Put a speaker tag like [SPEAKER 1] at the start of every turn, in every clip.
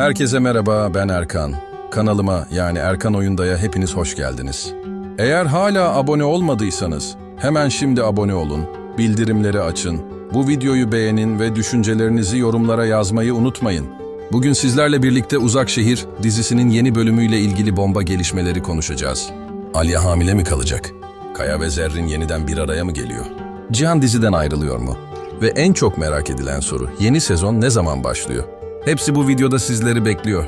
[SPEAKER 1] Herkese merhaba, ben Erkan. Kanalıma yani Erkan Oyunda'ya hepiniz hoş geldiniz. Eğer hala abone olmadıysanız hemen şimdi abone olun, bildirimleri açın, bu videoyu beğenin ve düşüncelerinizi yorumlara yazmayı unutmayın. Bugün sizlerle birlikte Uzak Şehir dizisinin yeni bölümüyle ilgili bomba gelişmeleri konuşacağız. Alya hamile mi kalacak? Kaya ve Zerrin yeniden bir araya mı geliyor? Cihan diziden ayrılıyor mu? Ve en çok merak edilen soru, yeni sezon ne zaman başlıyor? Hepsi bu videoda sizleri bekliyor.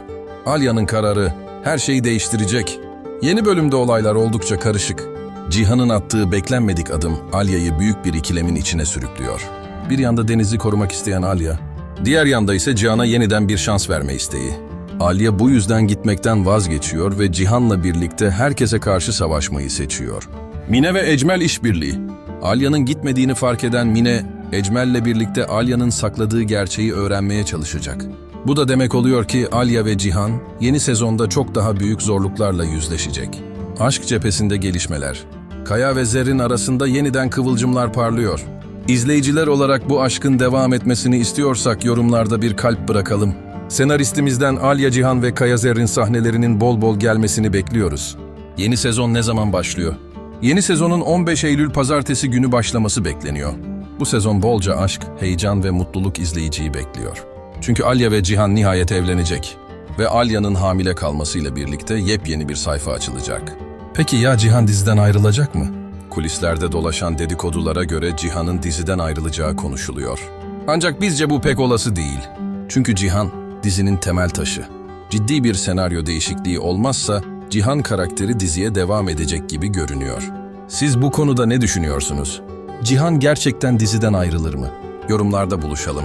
[SPEAKER 1] Alya'nın kararı her şeyi değiştirecek. Yeni bölümde olaylar oldukça karışık. Cihan'ın attığı beklenmedik adım Alya'yı büyük bir ikilemin içine sürüklüyor. Bir yanda Deniz'i korumak isteyen Alya, diğer yanda ise Cihan'a yeniden bir şans verme isteği. Alya bu yüzden gitmekten vazgeçiyor ve Cihan'la birlikte herkese karşı savaşmayı seçiyor. Mine ve Ecmel işbirliği. Alya'nın gitmediğini fark eden Mine, Ecmel'le birlikte Alya'nın sakladığı gerçeği öğrenmeye çalışacak. Bu da demek oluyor ki Alya ve Cihan yeni sezonda çok daha büyük zorluklarla yüzleşecek. Aşk cephesinde gelişmeler. Kaya ve Zerrin arasında yeniden kıvılcımlar parlıyor. İzleyiciler olarak bu aşkın devam etmesini istiyorsak yorumlarda bir kalp bırakalım. Senaristimizden Alya Cihan ve Kaya Zerrin sahnelerinin bol bol gelmesini bekliyoruz. Yeni sezon ne zaman başlıyor? Yeni sezonun 15 Eylül pazartesi günü başlaması bekleniyor. Bu sezon bolca aşk, heyecan ve mutluluk izleyiciyi bekliyor. Çünkü Alya ve Cihan nihayet evlenecek. Ve Alya'nın hamile kalmasıyla birlikte yepyeni bir sayfa açılacak. Peki ya Cihan diziden ayrılacak mı? Kulislerde dolaşan dedikodulara göre Cihan'ın diziden ayrılacağı konuşuluyor. Ancak bizce bu pek olası değil. Çünkü Cihan dizinin temel taşı. Ciddi bir senaryo değişikliği olmazsa Cihan karakteri diziye devam edecek gibi görünüyor. Siz bu konuda ne düşünüyorsunuz? Cihan gerçekten diziden ayrılır mı? Yorumlarda buluşalım.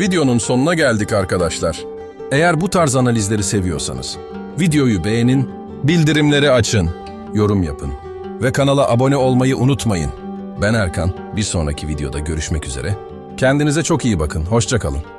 [SPEAKER 1] Videonun sonuna geldik arkadaşlar. Eğer bu tarz analizleri seviyorsanız videoyu beğenin, bildirimleri açın, yorum yapın ve kanala abone olmayı unutmayın. Ben Erkan, bir sonraki videoda görüşmek üzere. Kendinize çok iyi bakın, hoşça kalın.